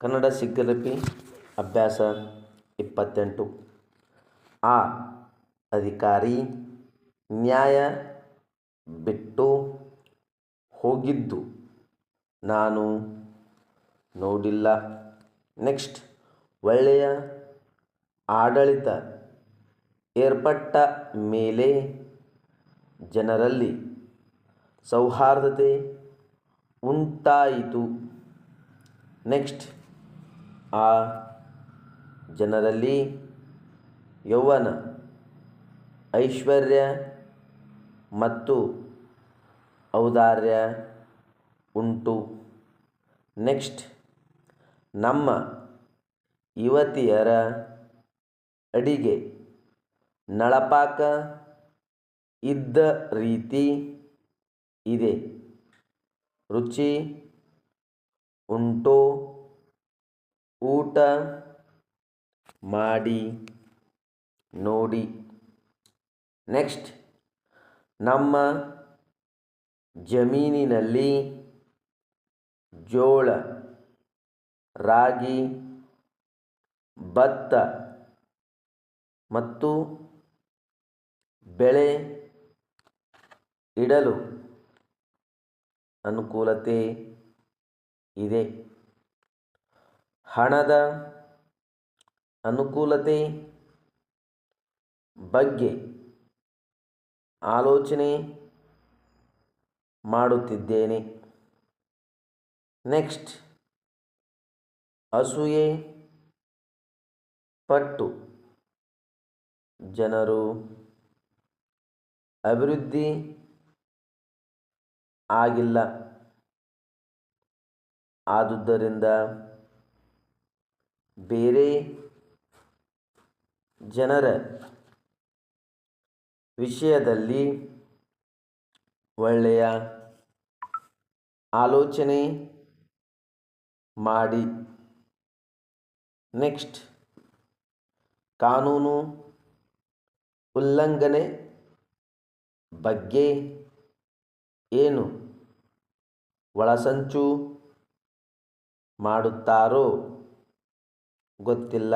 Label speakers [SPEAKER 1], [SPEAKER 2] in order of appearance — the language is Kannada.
[SPEAKER 1] ಕನ್ನಡ ಸಿಗ್ಗಲಿಪಿ ಅಭ್ಯಾಸ ಇಪ್ಪತ್ತೆಂಟು. ಆ ಅಧಿಕಾರಿ ನ್ಯಾಯ ಬಿಟ್ಟು ಹೋಗಿದ್ದು ನಾನು ನೋಡಿಲ್ಲ. ನೆಕ್ಸ್ಟ್, ಒಳ್ಳೆಯ ಆಡಳಿತ ಏರ್ಪಟ್ಟ ಮೇಲೆ ಜನರಲ್ಲಿ ಸೌಹಾರ್ದತೆ ಉಂಟಾಯಿತು. ನೆಕ್ಸ್ಟ್ ಆ ಜನರಲ್ಲಿ ಯೌವನ ಐಶ್ವರ್ಯ ಮತ್ತು ಔದಾರ್ಯ ಉಂಟು. ನೆಕ್ಸ್ಟ್, ನಮ್ಮ ಯುವತಿಯರ ಅಡಿಗೆ ನಳಪಾಕ ಇದ್ದ ರೀತಿ ಇದೆ. ರುಚಿ ಉಂಟೋ ಊಟ ಮಾಡಿ ನೋಡಿ. ನೆಕ್ಸ್ಟ್ ನಮ್ಮ ಜಮೀನಿನಲ್ಲಿ ಜೋಳ ರಾಗಿ ಭತ್ತ ಮತ್ತು ಬೆಳೆ ಇಡಲು ಅನುಕೂಲತೆ ಇದೆ. ಹಣದ ಅನುಕೂಲತೆ ಬಗ್ಗೆ ಆಲೋಚನೆ ಮಾಡುತ್ತಿದ್ದೇನೆ. ನೆಕ್ಸ್ಟ್ ಅಸೂಯೆ ಪಟ್ಟು ಜನರು ಅಭಿವೃದ್ಧಿ ಆಗಿಲ್ಲ. ಆದುದರಿಂದ ಬೇರೆ ಜನರ ವಿಷಯದಲ್ಲಿ ಒಳ್ಳೆಯ ಆಲೋಚನೆ ಮಾಡಿ. ನೆಕ್ಸ್ಟ್ ಕಾನೂನು ಉಲ್ಲಂಘನೆ ಬಗ್ಗೆ ಏನು ಒಳಸಂಚು ಮಾಡುತ್ತಾರೋ? ಗೊತ್ತಿಲ್ಲ.